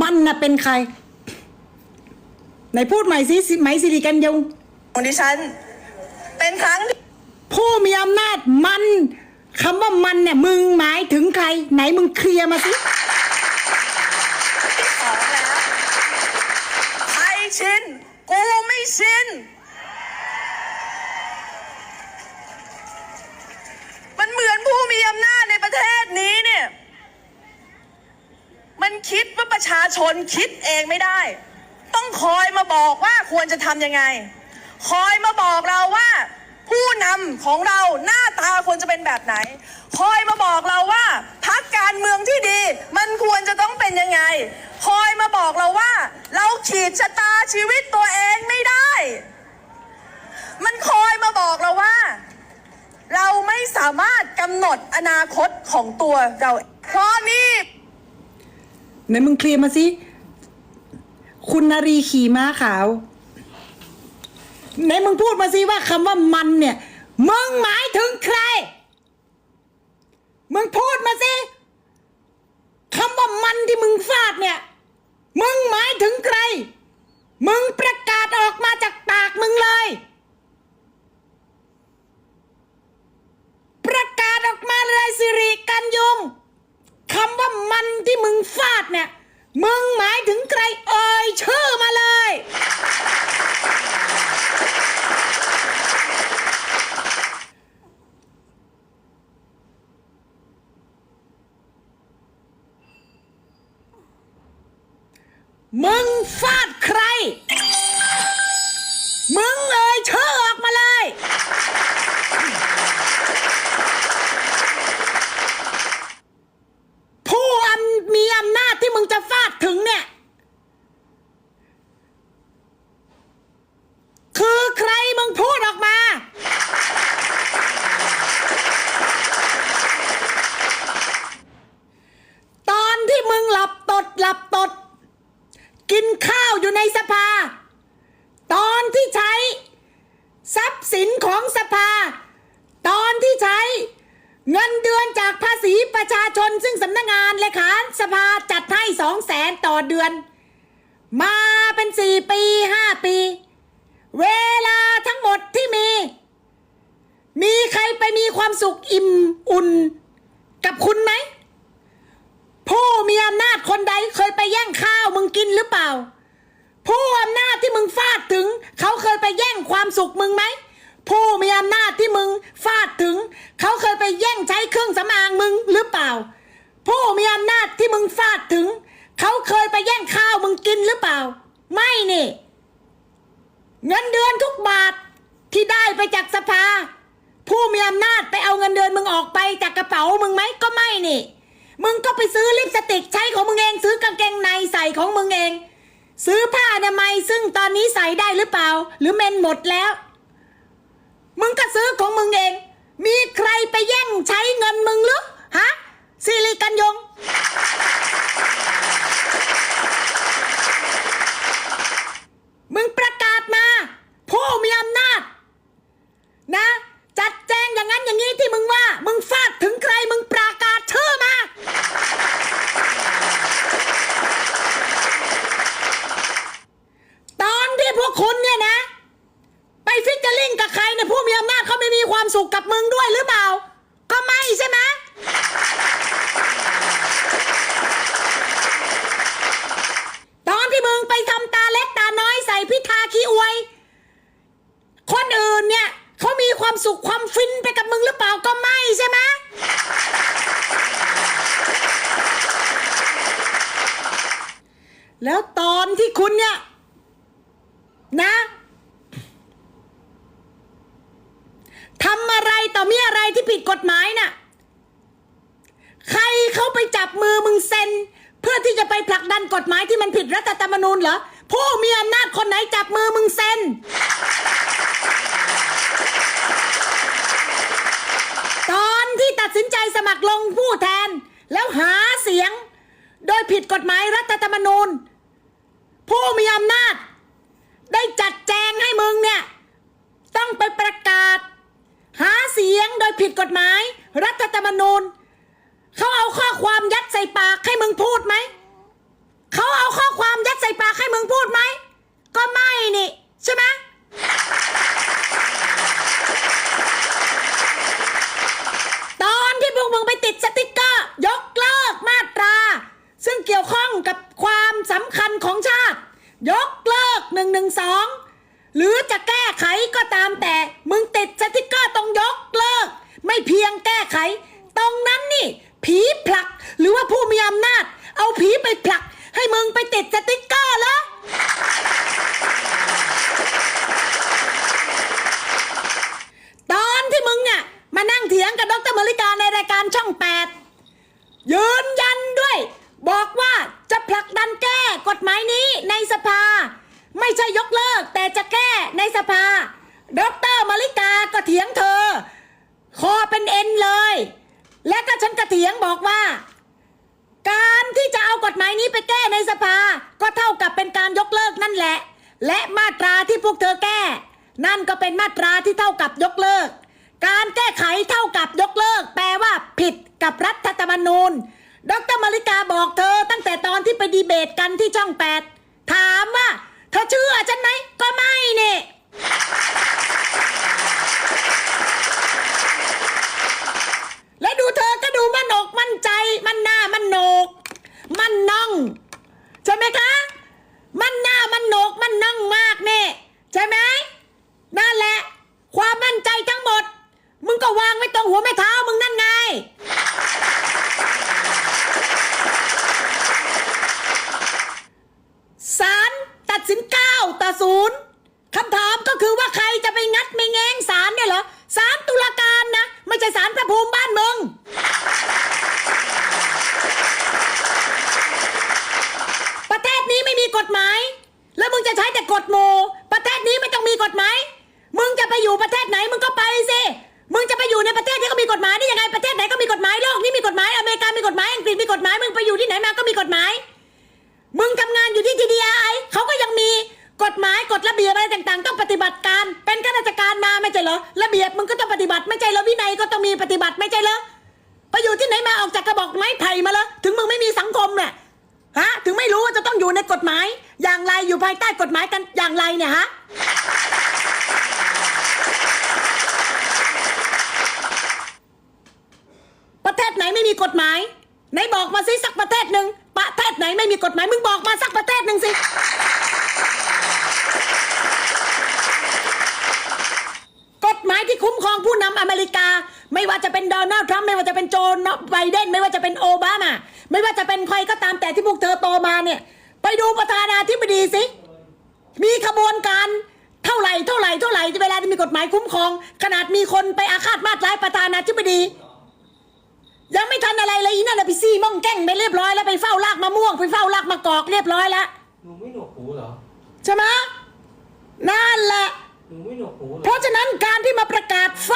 มันน่ะเป็นใครไหนพูดใหม่สิไหมสิริกันยงของดิฉัน เป็นครั้งที่ผู้มีอำนาจมันคำว่ามันเนี่ยมึงหมายถึงใคร ไหนมึงเคลียร์มาสิสองแล้วใครชินกูไม่ชินมันเหมือนผู้มีอำนาจในประเทศนี้เนี่ย มันคิดว่าประ ชาชนคิดเองไม่ได้ ต้องคอยมาบอกว่าควรจะทำยังไง คอยมาบอกเราว่า ผู้นำของเราหน้าตาควรจะเป็นแบบไหน คอยมาบอกเราว่าพักการเมืองที่ดี มันควรจะต้องเป็นยังไง คอยมาบอกเราว่า เราขีดชะตาชีวิตตัวเองไม่ได้ มันคอยมาบอกเราว่า เราไม่สามารถกำหนดอนาคตของตัวเราเพราะนี่ ไหนมึงเคลียร์มาสิ คุณนารีขี่ม้าขาวไหนมึงพูดมาสิว่าคำว่ามันเนี่ย มึงหมายถึงใคร มึงพูดมาสิคำว่ามันที่มึงฟาดเนี่ย มึงหมายถึงใคร มึงประกาศออกมาจากปากมึงเลย ประกาศออกมาเลยสิริกันยง คำว่ามันที่ มึงฟาดเนี่ย มึงหมายถึงใครเอ่ยชื่อมาเลย มึงฟาดใคร มึงเอ่ยชื่อออกมาเลย ผู้อำมีอำนาจที่มึงจะฟาดถึงเนี่ย คือใครมึงพูดออกมา ตอนที่มึงหลับตดหลับตด กินข้าวอยู่ในสภา ตอนที่ใช้ ทรัพย์สินของสภา ตอนที่ใช้ เดือนจากภาษีประชาชนซึ่งสำนักงานเลขาสภาจัดให้สองแสนต่อเดือน มาเป็นสี่ปีห้าปี เวลาทั้งหมดที่มี มีใครไปมีความสุขอิ่มอุ่น กับคุณไหม ผู้มีอำนาจคนใดเคยไปแย่งข้าวมึงกินหรือเปล่า ผู้อำนาจที่มึงฟาดถึง เขาเคยไปแย่งความสุขมึงไหม ผู้มีอำนาจที่มึงฟาดถึง เขาเคยไปแย่งใช้เครื่องสำอางมึงหรือเปล่า ผู้มีอำนาจที่มึงฟาดถึง เขาเคยไปแย่งข้าวมึงกินหรือเปล่า ไม่นี่ เงินเดือนทุกบาทที่ได้ไปจากสภา ผู้มีอำนาจไปเอาเงินเดือนมึงออกไปจากกระเป๋ามึงไหมก็ไม่นี่ มึงก็ไปซื้อลิปสติกใช้ของมึงเองซื้อกางเกงในใส่ของมึงเอง ซื้อผ้าอนามัยซึ่งตอนนี้ใส่ได้หรือเปล่า หรือเมนหมดแล้ว มึงก็ซื้อของมึงเอง มีใครไปแย่งใช้เงินมึงหรือฮะสิริกันยง มึงประกาศมา ผู้มีอำนาจ นะ จัดแจงอย่างนั้นอย่างนี้ที่มึงว่า มึงฟาดถึงใครมึงประกาศชื่อมา ตอนที่พวกคุณเนี่ยนะ ไปฟิชเจอริงกับใครเนี่ยผู้มีอำนาจเขาไม่มี ความสุขกับมึงด้วยหรือเปล่า ก็ไม่ใช่ไหมตอนที่มึงไปทำตาเล็กตาน้อยใส่พิธาขี้อวย คนอื่นเนี่ยเขามีความสุขความฟินไปกับมึงหรือเปล่าก็ไม่ใช่ไหมแล้วตอนที่คุณเนี่ย นะ ทำอะไรต่อมีอะไรที่ผิดกฎหมายน่ะ ใครเขาไปจับมือมึงเซ็น เพื่อที่จะไปผลักดันกฎหมายที่มันผิดรัฐธรรมนูญเหรอ ผู้มีอำนาจคนไหนจับมือมึงเซ็น ตอนที่ตัดสินใจสมัครลงผู้แทน แล้วหาเสียง โดยผิดกฎหมายรัฐธรรมนูญ ผู้มีอำนาจ ได้จัดแจงให้มึงเนี่ย ต้องไปประ ผิดกฎหมาย รัฐธรรมนูญเขาเอาข้อความยัดใส่ปากให้มึงพูดไหมเขาเอาข้อความยัดใส่ปากให้มึงพูดไหมก็ไม่นี่ใช่ไหม ไข ตรงนั้นนี่ ผีผลัก หรือว่าผู้มีอำนาจ เอาผีไปผลัก ให้มึงไปติดสติกเกอร์แล้วตอนที่มึงเนี่ยมานั่งเถียงกับดรมริกาในรายการช่องแปดยืนยันด้วย บอกว่าจะผลักดันแก้กฎหมายนี้ในสภา ไม่ใช่ยกเลิกแต่จะแก้ในสภา ดรมริกาก็เถียงเธอ คอเป็นเอ็นเลย และก็ฉันก็เถียงบอกว่า การที่จะเอากฎหมายนี้ไปแก้ในสภา ก็เท่ากับเป็นการยกเลิกนั่นแหละ และมาตราที่พวกเธอแก้ นั่นก็เป็นมาตราที่เท่ากับยกเลิก การแก้ไขเท่ากับยกเลิก แปลว่าผิดกับรัฐธรรมนูญ ดรมาริกาบอกเธอตั้งแต่ตอนที่ไปดีเบตกันที่ช่องแปดถามว่า เธอเชื่อฉันไหมก็ไม่เนี่ย และดู เธอก็ดูมันอกมั่นใจ มันหน้ามันโหนก มันน่อง ใช่ไหมคะ มันหน้ามันโหนกมันน่องมากเนี่ยใช่ไหมนั่นแหละ ความมั่นใจทั้งหมด มึงก็วางไว้ตรงหัวแม่เท้ามึงนั่นไงศาลตัดสินเก้าต่อศูนย์คำถามก็คือว่าใครจะไปงัดไม่แง้งศาลเนี่ยเหรอศาลตุลาการนะ ไม่ใช่ศาลพระภูมิบ้านมึง ประเทศนี้ไม่มี กฎหมาย แล้วมึงจะใช้แต่กฎหมู่ประเทศนี้ไม่ต้องมีกฎหมาย มึงจะไปอยู่ประเทศไหนมึงก็ไปสิ มึงจะไปอยู่ในประเทศที่เขามีกฎหมายได้ยังไง ประเทศไหนก็มีกฎหมาย โลกนี้มีกฎหมาย อเมริกา มีกฎหมาย อังกฤษ มีกฎหมาย มึงไปอยู่ที่ไหนมาก็มีกฎหมาย มึงทำงานอยู่ที่ TDI เขาก็ยังมีกฎหมายกฎระเบียบอะไรต่างๆ ต้องปฏิบัติการ เป็นข้าราชการมาไม่ใช่เหรอ ระเบียบมึงก็ต้องปฏิบัติไม่ใช่เหรอวินัยก็ต้องมีปฏิบัติไม่ใช่เหรอ ไปอยู่ที่ไหนมาออกจากกระบอกไม้ไผ่มาเหรอ ถึงมึงไม่มีสังคมเนี่ย ฮะ ถึงไม่รู้ว่าจะต้องอยู่ในกฎหมาย อย่างไรอยู่ภายใต้กฎหมายกันอย่างไรเนี่ยฮะประเทศไหนไม่มีกฎหมายไหนบอกมาสิสักประเทศหนึ่งประเทศไหนไม่มีกฎหมายมึงบอกมาสักประเทศหนึ่งสิกฎหมายที่คุ้มครองผู้นำอเมริกา ไม่ว่าจะเป็นโดนัลด์ทรัมป์ไม่ว่าจะเป็นโจนไบเดนไม่ว่าจะเป็นโอบามา ไม่ว่าจะเป็นใครก็ตามแต่ที่พวกเธอโตมาเนี่ย ไปดูประธานาธิบดีสิ มีขบวนการเท่าไหร่เท่าไหร่เท่าไหร่เวลาที่มีกฎหมายคุ้มครอง ขนาดมีคนไปอาฆาตมาตร้ายประธานาธิบดี ยังไม่ทันอะไรเลยอีนั่นนะไปซี่ม่องแก้งไปเรียบร้อยแล้วไปเฝ้าลากมะม่วงไปเฝ้าลากมะกอกเรียบร้อยแล้วหนูไม่หนวกหูเหรอใช่ไหมนั่นแหละหนูไม่หนวกหูเหรเพอราะฉะนั้นการที่มาประกาศฟา